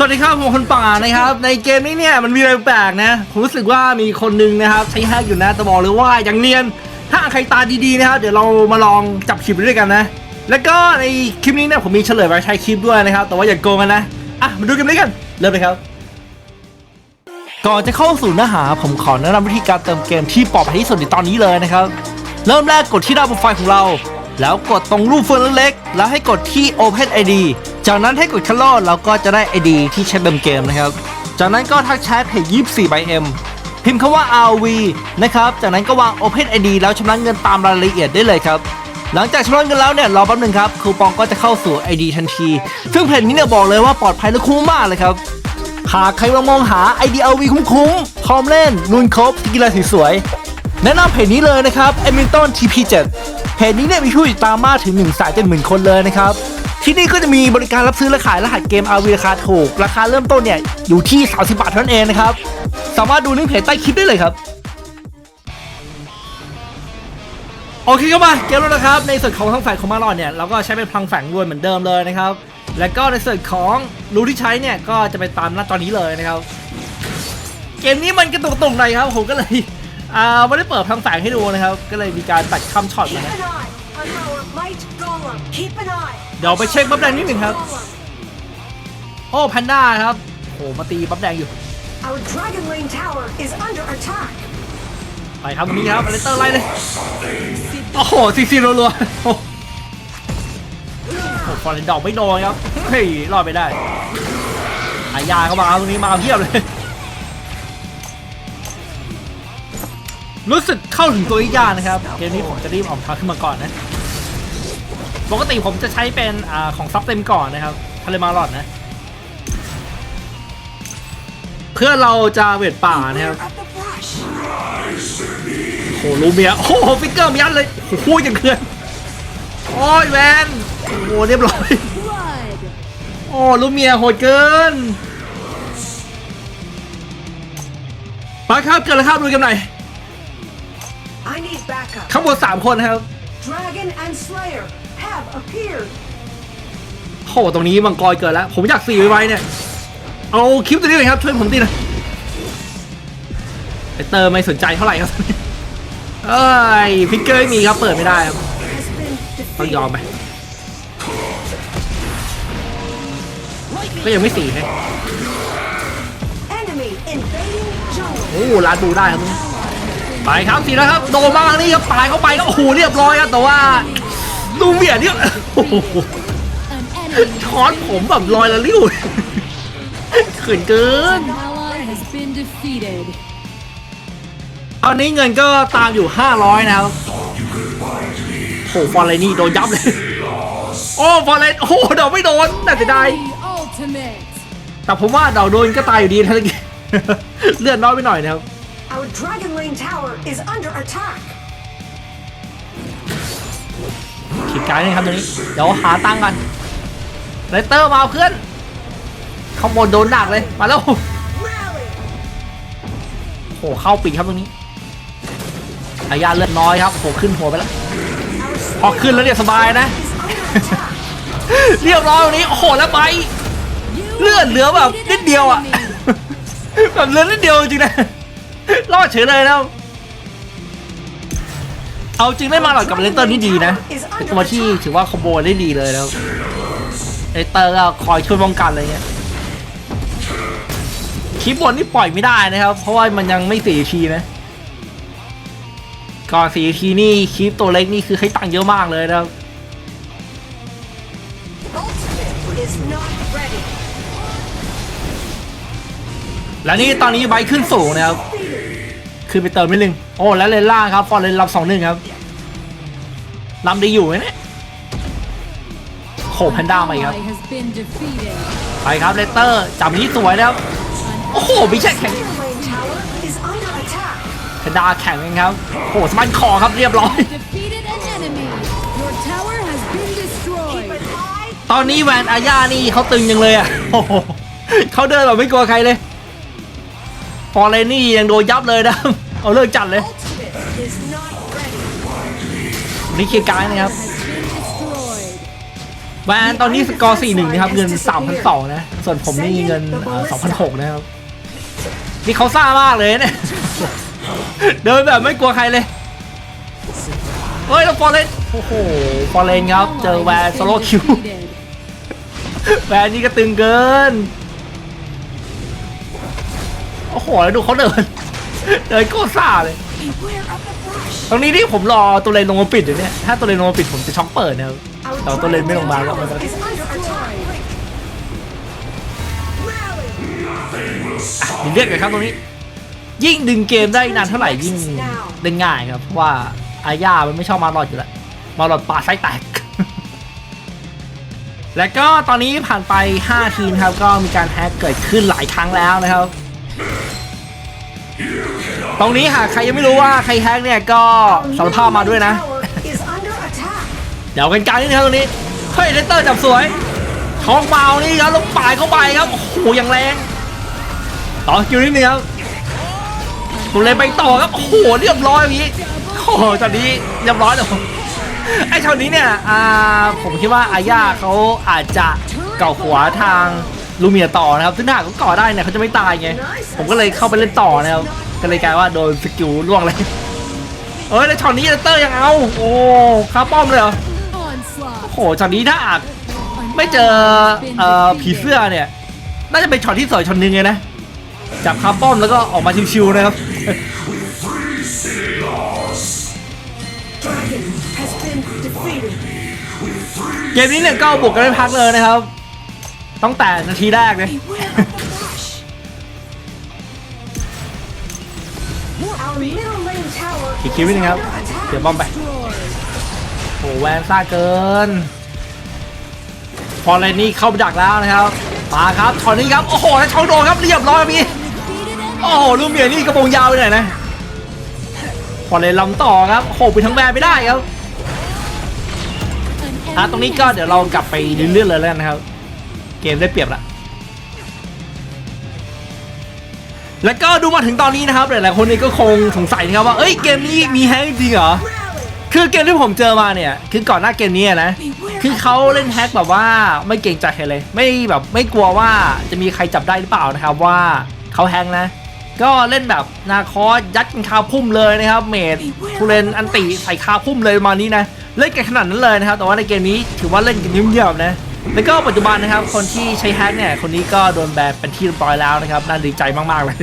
สวัสดีครับผมคนป่านะครับ ในเกมนี้เนี่ยมันมีอะไรแปลกนะผมรู้สึกว่ามีคนหนึงนะครับ ใช้แฮกอยู่นะแต่บอกเลยว่าอย่างเนียน ถ้าใครตาดีๆนะครับเดี๋ยวเรามาลองจับคลิปไปด้วยกันนะ แล้วก็ในคลิปนี้เนี่ยผมมีเฉลยไว้ใช้คลิปด้วยนะครับ แต่ว่าอย่าโกงกันนะอะมาดูกันเลยกันเริ่มเลยครับ ก่อนจะเข้าสู่เนื้อหาผมขอแนะนำวิธีการเติมเกมที่ปลอดภัยที่สุดในตอนนี้เลยนะครับ เริ่มแรกกดที่หน้าโปรไฟล์ของเรา แล้วกดตรงรูปเฟืองเล็กๆแล้วให้กดที่ Open ID จากนั้นให้กดคัลลอเราก็จะได้ ID ที่ใช้เติมเกมนะครับ จากนั้นก็ทักแชทเพจ24 by M พิมพ์คำว่า RV นะครับ จากนั้นก็วาง Open ID แล้วชำระเงินตามรายละเอียดได้เลยครับหลังจากชำระเงินแล้วเนี่ยรอแป๊บหนึงครับคูปองก็จะเข้าสู่ ID ทันที ซึ่งเพจนี้เนี่ยบอกเลยว่าปลอดภัยและคุ้มมากเลยครับหากใครลังมองหา IDLV คุ้มๆพร้อมเล่นลุนครบกีฬาสีสวยๆแนะนำเพจนี้เลยนะครับ e m i l t o n TP7 เพจนี้เนี่ยมีผู้ติดตามมากถึง1นึ่งแสนเจ็ดหมื่นคนเลยนะครับ ที่นี่ก็จะมีบริการรับซื้อและขายรหัสเกม RV ราคาถูก ราคาเริ่มต้นเนี่ยอยู่ที่ 30 บาทเท่านั้นเองนะครับ สามารถดูลิงก์เพจใต้คลิปได้เลยครับโอเคก็มาเกมแล้วนะครับ ในส่วนของทางฝ่ายของมาลอนเนี่ยเราก็ใช้เป็นพลังแฝงด้วยเหมือนเดิมเลยนะครับ แล้วก็ในส่วนของรูที่ใช้เนี่ยก็จะไปตามหน้าตอนนี้เลยนะครับ เกมนี้มันกระตุกตุกหน่อยครับผมก็เลยอ่าไม่ได้เปิดพลังแฝงให้ดูนะครับ ก็เลยมีการตัดคำช็อตมานะ an eye on our light golem. Keep an eye. เดี๋ยวไปเช็คบัฟแดงนิดหนึ่งครับ โอ้แพนด้าครับโอ้มาตีบัฟแดงอยู่ Our Dragon Lane Tower is under attack. ไปครับตรงนี้ครับอเลสเตอร์ไล่เลย โอ้โหซีซีรัวๆโอ้โหฟอร์เรนดอกไม่โดนครับ เฮ้ย รอดไปได้หายาเข้ามาเอาตรงนี้มาเอาเพียบเลย รู้สึกเข้าถึงตัวยากนะครับ เกมนี้ผมจะรีบออกทางขึ้นมาก่อนนะ ปกติผมจะใช้เป็นอของซับเต็มก่อนนะครับทะเลมาหลอดนะ เพื่อเราจะเวทป่านะครับโอ้โหลูเมียโอ้โหฟิกเกอร์มียัดเลยโอ้โหอย่างเคือนโอ้ยแวนโอ้โหเรียบร้อยโอ้ลูเมียโหดเกินมาครับเกิดอะไรครับดูกันหน่อย I need backup. ข้างบนสามคนนะครับ Dragon and Slayer have appeared. โหตรงนี้มังกรเกิดแล้ว ผมอยากสี่ไว้เนี่ย เอาคลิปตัวนี้หน่อยครับช่วยผมตีหนะไอเตอร์ไม่สนใจเท่าไหร่ครับ เอ้ยฟิกเกอร์ไม่มีครับเปิดไม่ได้ครับ Has been ต้องยอม defeated. ไปก็ยังไม่สี่ให้ Enemy invading jungle. โอ้ร้านบูได้ครับ ไปครับสีแล้วครับโดนมาทางนี้ครับปายเข้าไปก็โอ้โหเรียบร้อยครับแต่ว่าลูเมียเนี่ยโอ้โหช้อนผมแบบลอยละลิ้วขืนเกินตอนนี้เงินก็ตามอยู่ 500 นะครับโอ้โหฟอร์เรนี่โดนยับเลย โอ้ฟอร์เรนโอ้เดาไม่โดนน่าจะได้ แต่ผมว่าเดาโดนก็ตายอยู่ดีนะตะกี้เลือดน้อยไปหน่อยนะครับ Dragon Lane Tower is under attack. ขีดกายนี่ครับตรงนี้ เดี๋ยวหาตังค์กันไรเตอร์มาเพื่อนข้างบนโดนดักเลย มาแล้ว Rally. โอ้โหเข้าปีกครับตรงนี้อายาเลือดน้อยครับโอ้โหขึ้นหัวไปแล้ว Our พอขึ้นแล้วเนี่ยสบายนะ is under attack. เรียบร้อยตรงนี้ โอ้โห แล้วไป You เลือดเหลือแบบ defeated นิด an เดียวอะ enemy. แบบเหลือนิดเดียวจริงๆนะ รอดเฉยเลยนะเอาจริงได้มาหลอดกับเลนเตอร์นี่ดีนะเป็นตัวที่ถือว่าคอมโบได้ดีเลยนะครับเลนเตอร์ก็คอยช่วยป้องกันอะไรเงี้ยคลิปบนนี่ปล่อยไม่ได้นะครับ เพราะว่ามันยังไม่สี่ทีนะก่อนสี่ทีนี่คลิปตัวเล็กนี่คือให้ตังค์เยอะมากเลยนะครับ Ultimate is not ready. และนี่ตอนนี้ไบค์ขึ้นสูงนะครับ ขึ้นไปเติมนิดนึงโอ้แล้วเลนล่างครับฟอร์เรนลำสองหนึ่งครับลำดีอยู่ไหมเนี่ยโขแพนด้ามาอีกครับ ไปครับเลเตอร์จับนี้สวยนะครับโอ้โหมีแค่แข่งแพนด้าแข่งเองครับโอ้โหสมันคอครับเรียบร้อย ตอนนี้แวนอาญานี่เขาตึงยังเลยอะเขาเดินแบบไม่กลัวใครเลย อเรนนี่ยังโดนยับเลยนะ เอาเลิกจัดเลยนี่เคลียร์กายนะครับแวนตอนนี้สกอร์4-1นะครับเงิน3,200นะส่วนผมนี่เงินเอ่อ2,600นะครับนี่เขาซ่ามากเลยเนี่ยเดินแบบไม่กลัวใครเลยเฮ้ยแล้วฟอร์เรนโอ้โหฟอร์เรนครับ เจอแวนโซโลคิวแวนนี่ก็ตึงเกิน อ้โหแล้วดูเขาเดิน เดินโคตรซ่าเลย Beware of the brush. ตรงนี้ที่ผมรอตัวเลนลงมาปิดอยู่เนี่ย ถ้าตัวเลนลงมาปิดผมจะช็อกเปิดนะครับ Our แต่ว่าตัวเลนไม่ลงมาแล้ว tower is under attack. Rally. มีเลือดกันครับตรงนี้ ยิ่งดึงเกมได้นานเท่าไหร่ยิ่งเล่นง่ายครับเพราะว่าอาญามันไม่ชอบมาหลอดอยู่แล้วมาหลอดปาดไส้แตกและก็ตอนนี้ผ่านไป 5 ทีมครับ ก็มีการแฮกเกิดขึ้นหลายครั้งแล้วนะครับ ตรงนี้หากใครยังไม่รู้ว่าใครแฮกเนี่ยก็สารภาพมาด้วยนะ เดี๋ยวกันกลางนิดนึงครับตรงนี้ เฮ้ยเลสเตอร์จับสวยท้องเมานี่ครับลงป่ายเข้าไปครับ โอ้โหอย่างแรง ต่อคิวนิดนึงครับตัวเลยไปต่อครับ โอ้โหเรียบร้อยอย่างนี้ โอ้โหตอนนี้เรียบร้อยเลยไอ้ช็อตนี้เนี่ย อ่า ผมคิดว่าอาญาเขาอาจจะเก่าหัวทาง ลูเมียต่อนะครับ ซึ่งถ้าหากเขาก่อได้เนี่ยเขาจะไม่ตายไง ผมก็เลยเข้าไปเล่นต่อนะครับ ก็เลยกลายว่าโดนสกิลล่วงเลย เอ้ยแล้วช็อตนี้เลสเตอร์ยังเอา โอ้คาป้อมเลยเหรอ Onslaught. โอ้โหช็อตนี้ถ้าอาจไม่เจอเอ่อผีเสื้อเนี่ย น่าจะเป็นช็อตที่สวยช็อตหนึงเลยนะ จับคาร์ป้อมแล้วก็ออกมาชิวๆนะครับ Dragon has been defeated. เกมนี้เนี่ยก็บุกกันไม่พักเลยนะครับ ตั้งแต่นาทีแรกเลย Beware of the brush. Our middle lane tower อีกคิวนิดนึงครับ under attack. เดี๋ยวบอมไป โอ้โหแวนซ่าเกิน พอเลนนี่เข้าไปดักแล้วนะครับมาครับช็อตนี้ครับ โอ้โหแล้วช็อตโดนครับเรียบร้อยครับพี่โอ้โหลูกเมียนี่กระโปรงยาวไปหน่อยนะ พอเลนลำต่อครับโอ้โหไปทั้งแบนไม่ได้ครับอะตรงนี้ก็เดี๋ยวเรากลับไปเรื่อยๆเลยแล้วกันนะครับ เกมได้เปรียบละแล้วก็ดูมาถึงตอนนี้นะครับหลายๆคนนี่ก็คงสงสัยนะครับว่าเอ้ยเกมนี้มีแฮกจริงเหรอคือเกมที่ผมเจอมาเนี่ยคือก่อนหน้าเกมนี้นะคือเขาเล่นแฮกแบบว่าไม่เกรงใจใครเลย ไม่แบบไม่กลัวว่าจะมีใครจับได้หรือเปล่านะครับว่าเขาแฮกนะ ก็เล่นแบบนาคอสยัดกันคาพุ่มเลยนะครับเมดทุเรนอันติใส่คาพุ่มเลยมานี้นะเล่นกันขนาดนั้นเลยนะครับแต่ว่าในเกมนี้ถือว่าเล่นกันเงียบๆนะ แล้วก็ปัจจุบันนะครับ คนที่ใช้แฮกเนี่ย คนนี้ก็โดนแบนเป็นที่เรียบร้อยแล้วนะครับ น่าดีใจมาก ๆ เลย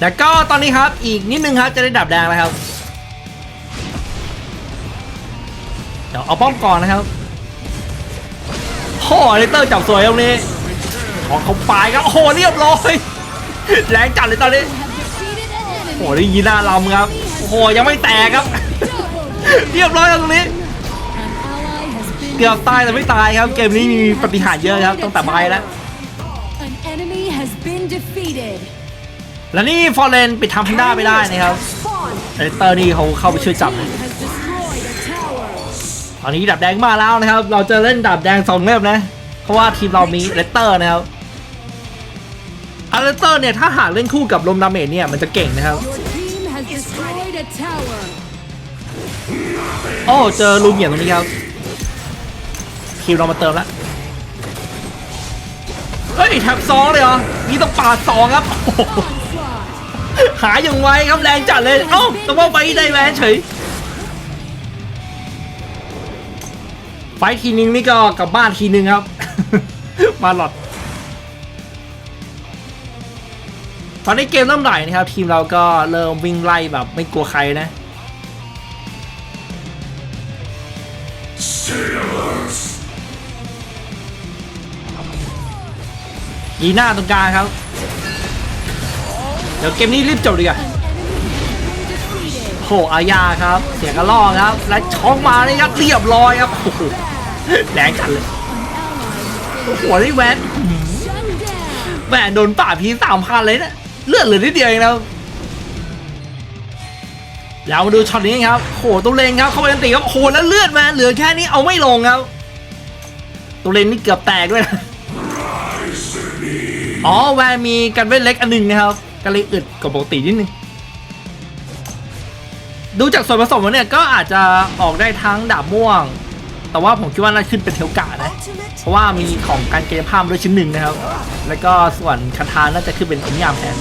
แล้วก็ตอนนี้ครับ อีกนิดนึงครับ จะได้ดับแดงแล้วครับ เดี๋ยวเอาป้อมก่อนนะครับโอ้เลเตอร์จับสวยตรงนี้ ของเขาปลายครับ โอ้โห เรียบร้อย แรงจัดเลยตอนนี้ โอ้โหได้ยีหน้าลำครับ โอ้โห ยังไม่แตกครับ เรียบร้อยตรงนี้ เกือบตายแต่ไม่ตายครับ เกมนี้มีปฏิหารย์เยอะครับตั้งแต่ไม้แล้ว An enemy has been defeated. และนี่ฟอร์เรนปิดทำพันด้าไม่ได้นะครับ Spawn. เลเตอร์นี่เขาเข้าไปช่วยจับ Team has destroyed a tower. ตอนนี้ดับแดงมาแล้วนะครับ เราจะเล่นดับแดงสองเล่มนะ เพราะว่าทีมเรามีเลตเตอร์นะครับอาเลตเตอร์เนี่ยถ้าหากเล่นคู่กับลมดาเมจเนี่ยมันจะเก่งนะครับ Your team has destroyed a tower. โอ้เจอลูเมียตรงนี้ครับ คิวเรามาเติมแล้วเฮ้ยแท็บสองเลยเหรอมีต้องปาดสองครับ หาอย่างไวครับแรงจัดเลย เอ้าแต่ว่าไปได้แวนเฉย ไฟท์ทีนึงนี่ก็กลับบ้านทีนึงครับ มาหลอด ตอนนี้เกมเริ่มไหลนะครับ ทีมเราก็เริ่มวิ่งไล่แบบไม่กลัวใครนะ ยีหน้าตรงกลางครับ เดี๋ยวเกมนี้รีบจบดีกว่าโหอาญาครับ เสียงกระล่อครับ และช็อกมาเลยครับเรียบร้อยครับโอ้โหแรงจัดเลย An ally โอ้โหนี่แวนแหวนโดนป่าดพีสามพันเลยนะเลือดเหลือนิดเดียวเองนะครับเรามาดูช็อตนี้ครับโหตัวเลนครับเข้าไปอันตีครับโหแล้วเลือดแวนเหลือแค่นี้เอาไม่ลงครับตัวเลนนี่เกือบแตกด้วยนะ อ๋อแวนมีกันเว้นเล็กอันหนึ่งนะครับก็เลยอึดกว่าปกตินิดนึงดูจากส่วนผสมแล้วเนี่ยก็อาจจะออกได้ทั้งดาบม่วง แต่ว่าผมคิดว่าน่าขึ้นเป็นเทลกานะ เพราะว่ามีของการเกมภาพด้วยชิ้นหนึ่งนะครับ แล้วก็ส่วนคาทาน่าจะขึ้นเป็นอมยามแทน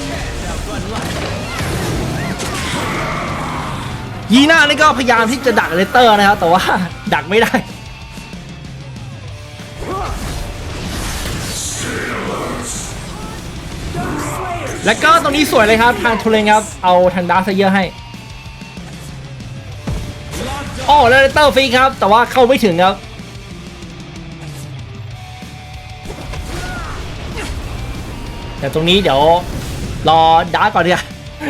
ยีน่านี่ก็พยายามที่จะดักเลเตอร์นะครับ แต่ว่าดักไม่ได้ แล้วก็ตรงนี้สวยเลยครับ ทางทูเลงครับ เอาทางดาร์ซเยอร์ให้โอ้แล้วเลสเตอร์ฟรีครับ แต่ว่าเข้าไม่ถึงครับ แต่ตรงนี้เดี๋ยวรอดาร์ก่อนเนี่ย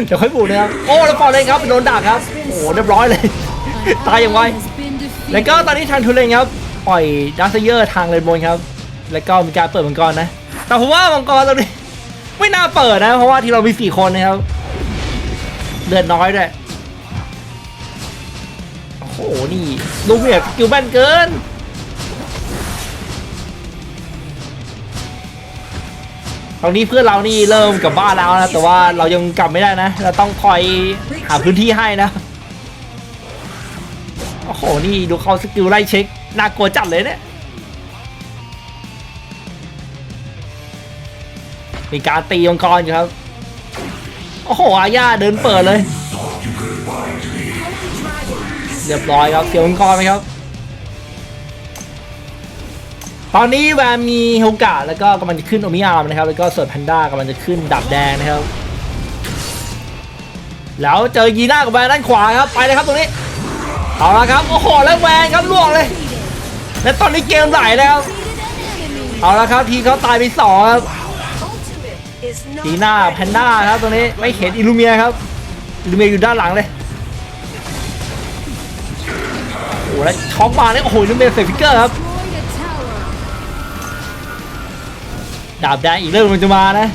เดี๋ยวค่อยบูนะครับ โอ้แล้วฟอร์เลยครับโดนดักครับ โอ้เรียบร้อยเลย ตายอย่างไว แล้วก็ตอนนี้ทางทูเลนครับ ปล่อยดัสเยอร์ทางเลนบนครับ แล้วก็มีการเปิดมังกรนะ แต่ผมว่ามังกรตรงนี้ ไม่น่าเปิดนะ เพราะว่าที่เรามีสี่คนนะครับเลือดน้อยด้วยโอ้โหนี่ลูกเนี่ยสกิลแม่นเกินตอนนี้เพื่อนเรานี่เริ่มกับบ้านแล้วนะแต่ว่าเรายังกลับไม่ได้นะ เราต้องคอยหาพื้นที่ให้นะโอ้โหนี่ดูเขาสกิลไล่เช็คน่ากลัวจัดเลยเนี่ย มีการตีมังกรอยู่ครับ โอ้โหอาญาเดินเปิดเลย เรียบร้อยครับเสียมังกรไหมครับ ตอนนี้แวร์มีโฮกะแล้วก็กำลังจะขึ้นโอมิอาร์มนะครับ แล้วก็เสิร์ฟแพนด้ากำลังจะขึ้นดับแดงนะครับ แล้วเจอยีน่ากับแวร์ด้านขวาครับ ไปเลยครับตรงนี้ เอาละครับ โอ้โห แล้วแวร์ครับล่วงเลย และตอนนี้เกมไหลแล้ว เอาละครับทีเขาตายไปสองครับ Ultimate is not จีน่าแพนด้าครับตรงนี้ไม่เห็นอิลูเมียครับอิลูเมียอยู่ด้านหลังเลยโอ้โหแล้วช็อกมาเนี่ยโอ้โหอิลูเมียเซฟิกเกอร์ครับ Destroyed a tower. ดาบแดงอีกเรื่องมันจะมานะ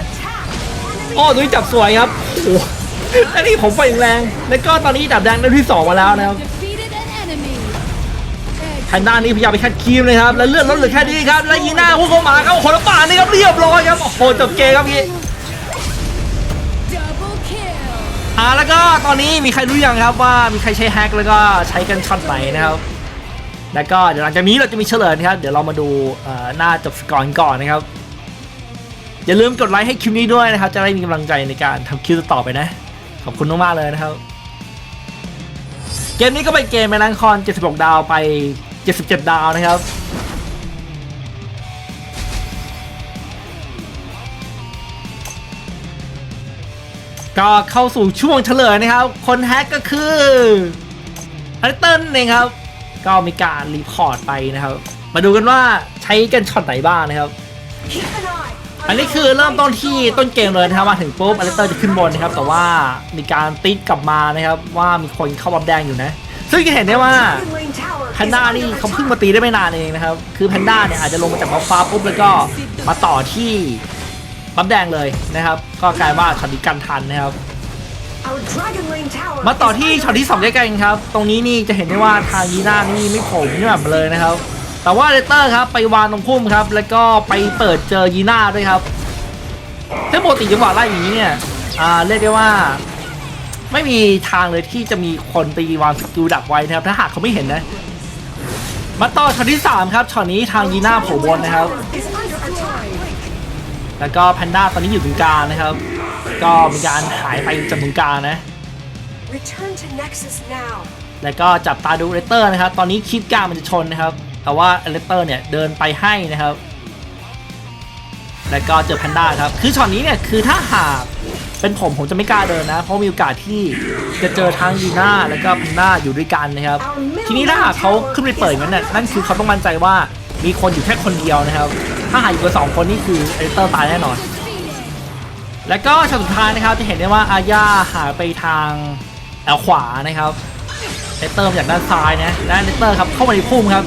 attack. โอ้ตัวนี้จับสวยครับโอ้โหอันนี้ผมไปแรงแล้วก็ตอนนี้ดาบแดงได้ที่สองมาแล้วนะครับ Defeated an enemy. แพนด้านี่พยายามไปคัดคีมเลยครับ แล้วเลื่อนลดเหลือแค่นี้ครับ แล้วยิงหน้าพวกเขามาครับโอ้โหแล้วป่านี่ครับเรียบร้อยครับ โอ้โหจบเกมครับพี่อ่าแล้วก็ตอนนี้มีใครรู้ยังครับว่ามีใครใช้แฮกแล้วก็ใช้กันช็อตไหนนะครับ แล้วก็เดี๋ยวหลังจากนี้เราจะมีเฉลยครับ เดี๋ยวเรามาดูหน้าจบสกอร์กันก่อนนะครับ อย่าลืมกดไลค์ให้คลิปนี้ด้วยนะครับ จะได้มีกำลังใจในการทำคลิปต่อไปนะ ขอบคุณมากๆเลยนะครับ เกมนี้ก็เป็นเกมแมลังคอน 76 ดาวไป 77 ดาวนะครับ ก็เข้าสู่ช่วงเฉลยนะครับ คนแฮกก็คืออลิเติ้ลเองครับ ก็มีการรีพอร์ตไปนะครับ มาดูกันว่าใช้กันช็อตไหนบ้างนะครับ อันนี้คือเริ่มต้นที่ต้นเกมเลยนะครับมาถึงปุ๊บอลิเตอร์จะขึ้นบนนะครับ แต่ว่ามีการติดกลับมานะครับ ว่ามีคนเข้าบับแดงอยู่นะ ซึ่งจะเห็นได้ว่าแพนด้านี่เขาเพิ่งมาตีได้ไม่นานเองนะครับ คือแพนด้าเนี่ยอาจจะลงมาจากบัฟฟ้าปุ๊บแล้วก็มาต่อที่บับแดงเลยนะครับ ก็กลายว่าช็อตนี้กันทันนะครับ มาต่อที่ช็อตที่2ใกล้กันครับ ตรงนี้นี่จะเห็นได้ว่าทางยีน่านี่ไม่โผล่ไม่แบบมาเลยนะครับ แต่ว่าเลเตอร์ครับไปวางตรงพุ่มครับ แล้วก็ไปเปิดเจอยีน่าด้วยครับถ้าปกติจังหวะไล่อย่างนี้เนี่ยเรียกได้ว่า ไม่มีทางเลยที่จะมีคนไปวางสกิลดักไว้นะครับ ถ้าหากเขาไม่เห็นนะ มาต่อช็อตที่ 3 ครับช็อตนี้ทางยีน่าโผล่บนนะครับ is under attack. แล้วก็แพนด้าตอนนี้อยู่ตรงกลางนะครับ ก็มีการหายไปจากตรงกลางนะ Return to Nexus now. แล้วก็จับตาดูเลตเตอร์นะครับ ตอนนี้คลิปกลางมันจะชนนะครับ แต่ว่าเลตเตอร์เนี่ยเดินไปให้นะครับ แล้วก็เจอแพนด้าครับ คือช็อตนี้เนี่ยคือถ้าหาก เป็นผมผมจะไม่กล้าเดินนะ เพราะมีโอกาสที่จะเจอทั้งยีน่าแล้วก็แพนด้าอยู่ด้วยกันนะครับ ทีนี้ถ้าหากเขาขึ้นไปเปิดงั้นนี่ยนั่นคือเขาต้องมั่นใจว่ามีคนอยู่แค่คนเดียวนะครับ ถ้าหากอยู่กับสองคนนี่คือเลตเตอร์ตายแน่นอน แล้วก็ช็อตสุดท้ายนะครับจะเห็นได้ว่าอาญาหายไปทางแอลขวานะครับเลตเตอร์จากด้านซ้ายนะและเลตเตอร์ครับเข้ามาในพุ่มครับ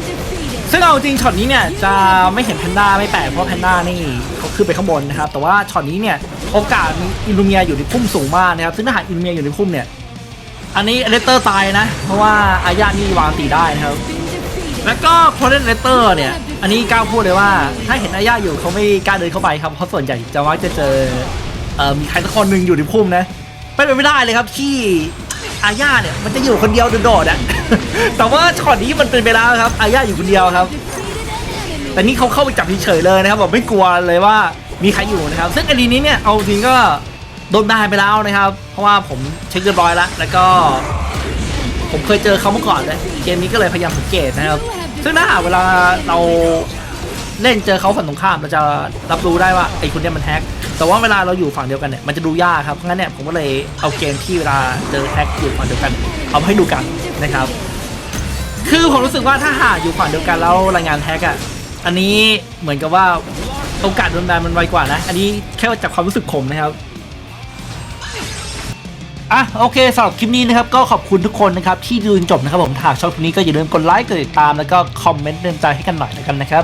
ซึ่งเอาจริงช็อตนี้เนี่ยจะไม่เห็นแพนด้าไม่แปลกเพราะแพนด้านี่เขาขึ้นไปข้างบนนะครับ แต่ว่าช็อตนี้เนี่ยโอกาสอิลูเมียอยู่ในพุ่มสูงมากนะครับ ซึ่งถ้าหากอิลูเมียอยู่ในพุ่มเนี่ย อันนี้เลตเตอร์ตายนะ เพราะว่าอาญานี่วางตีได้นะครับ แล้วก็พอเลนเลตเตอร์เนี่ย อันนี้กล้าพูดเลยว่า ถ้าเห็นอาญาอยู่เขาไม่กล้าเดินเข้าไปครับ เพราะส่วนใหญ่จะว่าจะเจอเออมีใครสักคนหนึ่งอยู่ในพุ่มนะเป็นไปไม่ได้เลยครับที่ อาญาเนี่ยมันจะอยู่คนเดียวโดดๆอะแต่ว่าช็อตนี้มันเป็นไปแล้วครับอาญาอยู่คนเดียวครับ แต่นี่เขาเข้าไปจับเฉยๆเลยนะครับแบบไม่กลัวเลยว่ามีใครอยู่นะครับ ซึ่งอดีนี้เนี่ยเอาจริงก็โดนแบนไปแล้วนะครับ เพราะว่าผมเช็คเรียบร้อยแล้ว แล้วก็ ผมเคยเจอเขาเมื่อก่อนเลยเกมนี้ก็เลยพยายามสังเกตนะครับ ซึ่งถ้าหากเวลาเรา เล่นเจอเขาฝั่งตรงข้ามเราจะรับรู้ได้ว่าไอ้คนเนี้ยมันแฮกแต่ว่าเวลาเราอยู่ฝั่งเดียวกันเนี่ยมันจะดูยากครับเพราะงั้นเนี่ยผมก็เลยเอาเกมที่เวลาเจอแฮกอยู่ฝั่งเดียวกัน เอามาให้ดูกันนะครับ คือผมรู้สึกว่าถ้าหากอยู่ฝั่งเดียวกันแล้วรายงานแฮกอะอันนี้เหมือนกับว่าโอกาสโดนแบนมันไวกว่านะ อันนี้แค่จากความรู้สึกผมนะครับอะโอเคสำหรับคลิปนี้นะครับก็ขอบคุณทุกคนนะครับที่ดูจนจบนะครับผมหากชอบคลิปนี้ก็อย่าลืมกดไลค์กดติดตามแล้วก็คอมเมนต์เตือนใจให้กันหน่อยแล้วกันนะครับ